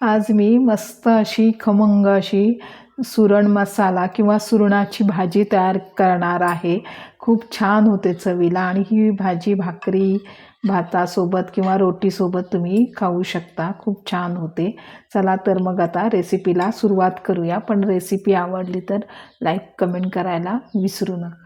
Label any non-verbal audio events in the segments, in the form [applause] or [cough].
आज मी मस्त अशी खमंग अशी सुरण मसाला किंवा सुरणाची भाजी तयार करणार आहे. खूप छान होते चवीला आणि ही भाजी भाकरी भातासोबत किंवा रोटीसोबत तुम्ही खाऊ शकता. खूप छान होते. चला तर मग आता रेसिपीला सुरुवात करूया. पण रेसिपी आवडली तर लाईक कमेंट करायला विसरू नका.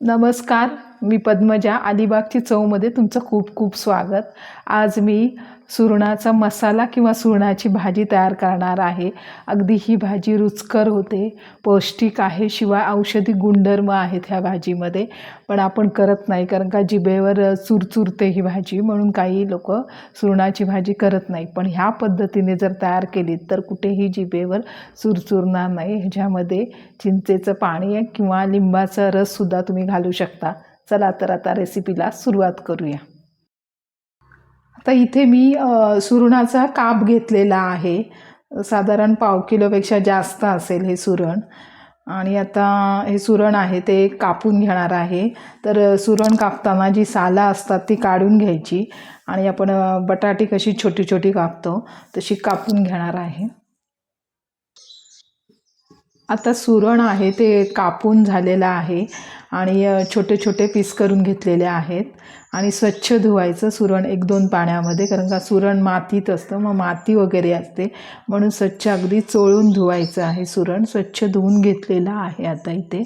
नमस्कार. मी पद्मजा. अलिबागची चवमध्ये तुमचं खूप खूप स्वागत. आज मी सुरणाचा मसाला किंवा सुरणाची भाजी तयार करणार आहे. अगदी ही भाजी रुचकर होते. पौष्टिक आहे. शिवाय औषधी गुणधर्म आहेत ह्या भाजीमध्ये. पण आपण करत नाही. कारण का जिभेवर चुरचुरते ही भाजी. म्हणून काही लोक सुरणाची भाजी करत नाही. पण ह्या पद्धतीने जर तयार केली तर कुठेही जिभेवर चुरचुरणार नाही. ह्याच्यामध्ये चिंचेचं पाणी किंवा लिंबाचा रससुद्धा तुम्ही घालू शकता. चला तर आता रेसिपीला सुरुवात करूया. आता इथे मी सुरणाचा काप घेतलेला आहे. साधारण पाव किलोपेक्षा जास्त असेल हे सुरण. आणि आता हे सुरण आहे ते कापून घेणार आहे. तर सुरण कापताना जी साला असतात ती काढून घ्यायची. आणि आपण बटाटी कशी छोटी छोटी कापतो तशी कापून घेणार आहे. आता सुरण आहे ते कापून झालेलं आहे आणि छोटे छोटे पीस करून घेतलेले आहेत आणि स्वच्छ धुवायचं सुरण एक दोन पाण्यामध्ये कारण का सुरण मातीत असतं मग माती वगैरे असते. म्हणून स्वच्छ अगदी चोळून धुवायचं आहे सुरण स्वच्छ धुवून घेतलेलं आहे आता इथे.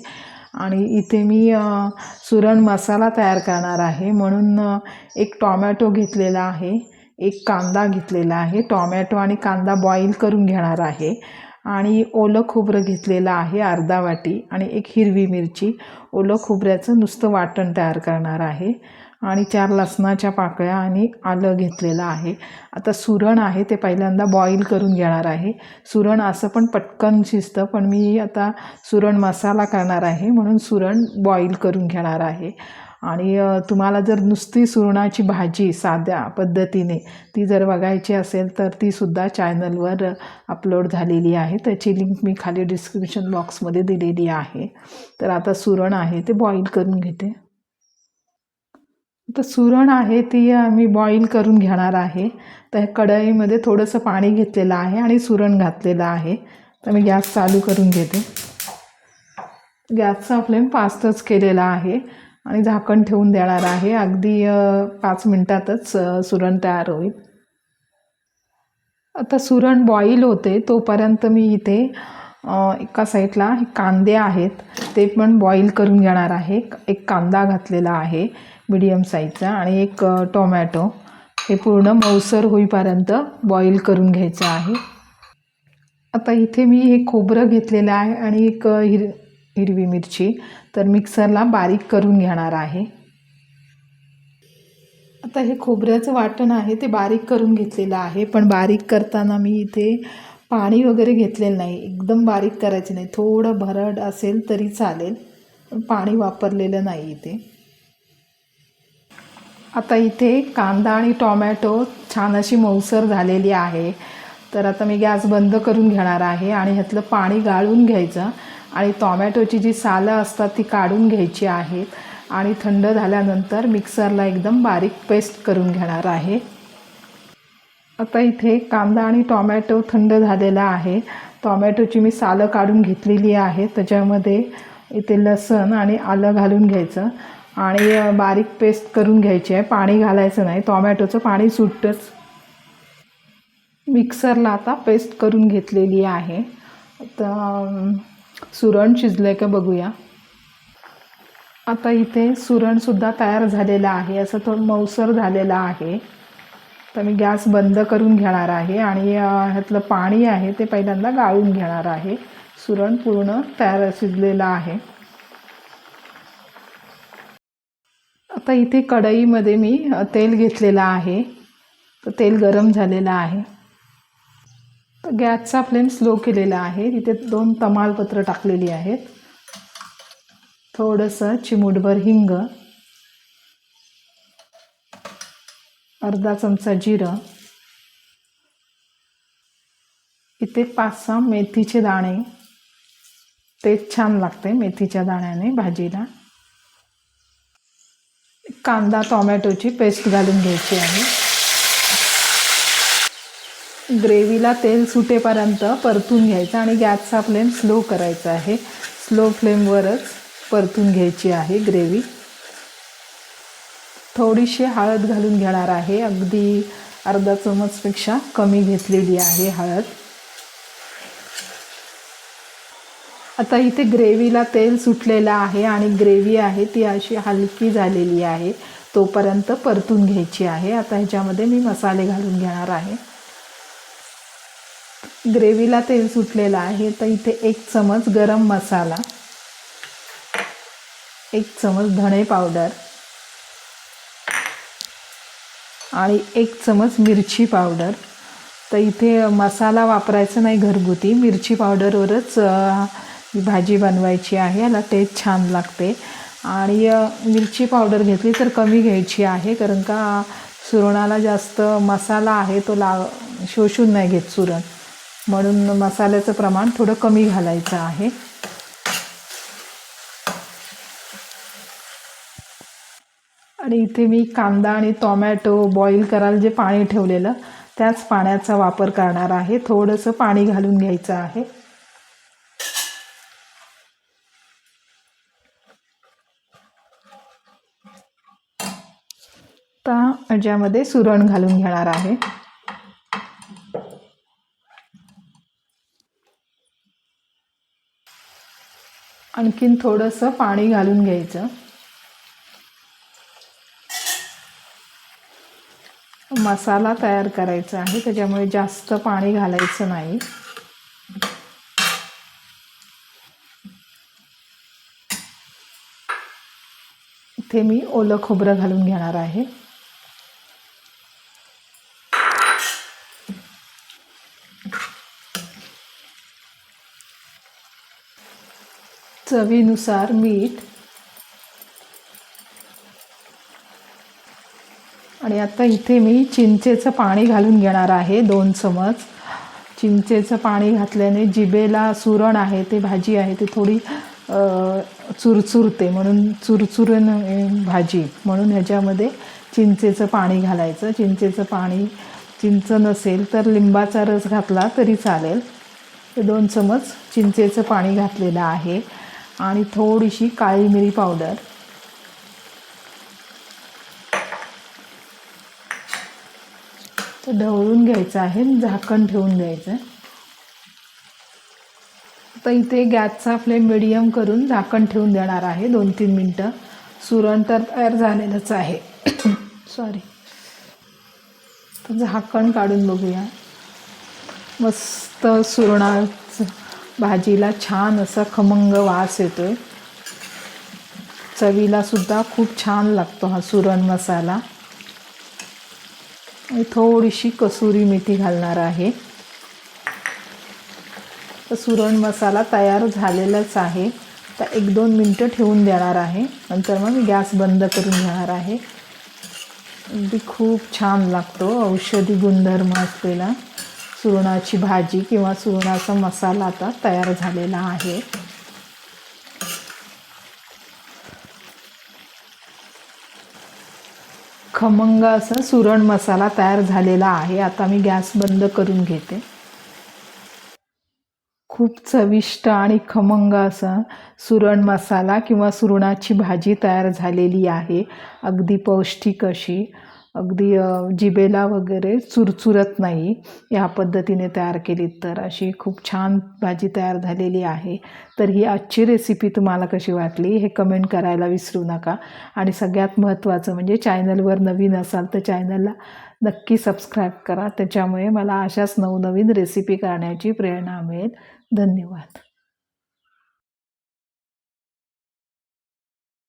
आणि इथे मी सुरण मसाला तयार करणार आहे. म्हणून एक टॉमॅटो घेतलेला आहे एक कांदा घेतलेला आहे. टॉमॅटो आणि कांदा बॉईल करून घेणार आहे. आणि ओलं खोबरं घेतलेलं आहे अर्धा वाटी आणि एक हिरवी मिरची. ओलं खोबऱ्याचं नुसतं वाटण तयार करणार आहे. आणि चार लसणाच्या पाकळ्या आणि आलं घेतलेलं आहे. आता सुरण आहे ते पहिल्यांदा बॉईल करून घेणार आहे. सुरण असं पण पटकन शिजतं पण मी आता सुरण मसाला करणार आहे म्हणून सुरण बॉईल करून घेणार आहे. आणि तुम्हाला जर नुसती सुरणाची भाजी साध्या पद्धतीने ती जर बघायची असेल तर तीसुद्धा चॅनलवर अपलोड झालेली आहे. त्याची लिंक मी खाली डिस्क्रिप्शन बॉक्समध्ये दिलेली आहे. तर आता सुरण आहे ते बॉईल करून घेते. तर सुरण आहे ती मी बॉईल करून घेणार आहे. तर कढईमध्ये थोडंसं पाणी घेतलेलं आहे आणि सुरण घातलेलं आहे. तर मी गॅस चालू करून घेते. गॅसचा फ्लेम फास्टच केलेला आहे. आणि झाकण ठेवून देणार आहे. अगदी पाच मिनटातच सुरण तयार होईल. आता सुरण बॉईल होते. तोपर्यंत मी इथे एका साईडला कांदे आहेत. ते पण बॉईल करून घेणार आहे. एक कांदा घातलेला आहे मिडियम साईजचा आणि एक टोमॅटो हे पूर्ण मऊसर होईपर्यंत बॉईल करून घ्यायचं आहे. आता इथे मी हे खोबरं घेतलेलं आहे आणि एक हिर हिरवी मिरची तर मिक्सरला बारीक करून घेणार आहे. आता हे खोबऱ्याचं वाटण आहे ते बारीक करून घेतलेलं आहे पण बारीक करताना मी इथे पाणी वगैरे घेतलेलं नाही एकदम बारीक करायचे नाही. थोडं भरड असेल तरी चालेल पण पाणी वापरलेलं नाही इथे. आता इथे कांदा आणि टोमॅटो छान अशी मऊसर झालेली आहे. तर आता मी गॅस बंद करून घेणार आहे आणि ह्यातलं पाणी गाळून घ्यायचं. आणि टॉमॅटोची जी सालं असतात ती काढून घ्यायची आहेत. आणि थंड झाल्यानंतर मिक्सरला एकदम बारीक पेस्ट करून घेणार आहे. आता इथे कांदा आणि टॉमॅटो थंड झालेला आहे. टॉमॅटोची मी सालं काढून घेतलेली आहे. त्याच्यामध्ये इथे लसण आणि आलं घालून घ्यायचं. आणि बारीक पेस्ट करून घ्यायची आहे. पाणी घालायचं नाही. टॉमॅटोचं पाणी सुटतंच. मिक्सरला आता पेस्ट करून घेतलेली आहे. तर सुरण शिजलं आहे का बघूया. आता इथे सुरणसुद्धा तयार झालेलं आहे. असं थोडं मऊसर झालेलं आहे. तर मी गॅस बंद करून घेणार आहे आणि ह्यातलं पाणी आहे ते पहिल्यांदा गाळून घेणार आहे. सुरण पूर्ण तयार शिजलेलं आहे. आता इथे कढईमध्ये मी तेल घेतलेलं आहे. तर तेल गरम झालेलं आहे. तर गॅसचा फ्लेम स्लो केलेला आहे. तिथे दोन तमालपत्र टाकलेली आहेत. थोडंसं चिमूटभर हिंग अर्धा चमचा जिरं इथे पाच सहा मेथीचे दाणे. तेच छान लागते मेथीच्या दाण्याने भाजीला. कांदा टोमॅटोची पेस्ट घालून घ्यायची आहे. ग्रेव्हीला तेल सुटेपर्यंत परतून घ्यायचं आणि गॅसचा फ्लेम स्लो करायचा आहे. स्लो फ्लेमवरच परतून घ्यायची आहे ग्रेव्ही. थोडीशी हळद घालून घेणार आहे. अगदी अर्धा चमचपेक्षा कमी घेतलेली आहे हळद. आता इथे ग्रेव्हीला तेल सुटलेलं आहे आणि ग्रेव्ही आहे ती अशी हलकी झालेली आहे. तोपर्यंत परतून घ्यायची आहे. आता ह्याच्यामध्ये मी मसाले घालून घेणार आहे. ग्रेव्हीला तेल सुटलेलं आहे तर इथे एक चमच गरम मसाला एक चमच धणे पावडर आणि एक चमच मिरची पावडर. तर इथे मसाला वापरायचा नाही घरगुती मिरची पावडरवरच भाजी बनवायची आहे याला टेस्ट छान लागते. आणि मिरची पावडर घेतली तर कमी घ्यायची आहे कारण का सुरणाला जास्त मसाला आहे तो ला शोषून नाही घेत सुरण. म्हणून मसाल्याचं प्रमाण थोडं कमी घालायचं आहे. आणि इथे मी कांदा आणि टोमॅटो बॉईल करायला जे पाणी ठेवलेलं त्याच पाण्याचा वापर करणार आहे. थोडंसं पाणी घालून घ्यायचं आहे. आता ह्याच्यामध्ये सुरण घालून घेणार आहे. आणखीन थोडंसं पाणी घालून घ्यायचं. मसाला तयार करायचा आहे त्याच्यामुळे जास्त पाणी घालायचं नाही. इथे मी ओलं खोबरं घालून घेणार आहे. चवीनुसार मीठ. आणि आता इथे मी चिंचेचं पाणी घालून घेणार आहे दोन चमच. चिंचेचं पाणी घातल्याने जिभेला सुरण आहे ते भाजी आहे ती थोडी चुरचुरते म्हणून चुरचुरण भाजी म्हणून ह्याच्यामध्ये चिंचेचं पाणी घालायचं. चिंचेचं पाणी चिंच नसेल तर लिंबाचा रस घातला तरी चालेल. दोन चमच चिंचेचं पाणी घातलेलं आहे. आणि थोडीशी काळी मिरी पावडर. ढवळून घ्यायचं आहे झाकण ठेवून द्यायचं तर इथे गॅसचा फ्लेम मिडियम करून झाकण ठेवून देणार आहे दोन तीन मिनटं. सुरण तर तयार झालेलंच आहे. [coughs] सॉरी तर झाकण काढून बघूया. मस्त सुरणाचं भाजीला छान असा खमंग वास येतो आहे चवीलासुद्धा खूप छान लागतो हा सुरण मसाला. थोडीशी कसुरी मेथी घालणार आहे. तर सुरण मसाला तयार झालेलाच आहे. तर एक दोन मिनटं ठेवून देणार आहे. नंतर मग मी गॅस बंद करून घेणार आहे. अगदी खूप छान लागतो औषधी गुणधर्म असलेला. सुरणाची भाजी किंवा सुरणाचा मसाला आता तयार झालेला आहे. खमंग असा सुरण मसाला तयार झालेला आहे. आता मी गॅस बंद करून घेते. खूप चविष्ट आणि खमंग असा सुरण मसाला किंवा सुरणाची भाजी तयार झालेली आहे. अगदी पौष्टिक अशी. अगदी जिबेला जिभेला वगैरे चुरचुरत नाही. या पद्धतीने तयार केली तर अशी खूप छान भाजी तयार झालेली आहे. तर ही आजची रेसिपी तुम्हाला कशी वाटली हे कमेंट करायला विसरू नका. आणि सगळ्यात महत्त्वाचं म्हणजे चॅनलवर नवीन असाल तर चॅनलला नक्की सबस्क्राईब करा. त्याच्यामुळे मला अशाच नवनवीन रेसिपी करण्याची प्रेरणा मिळेल. धन्यवाद.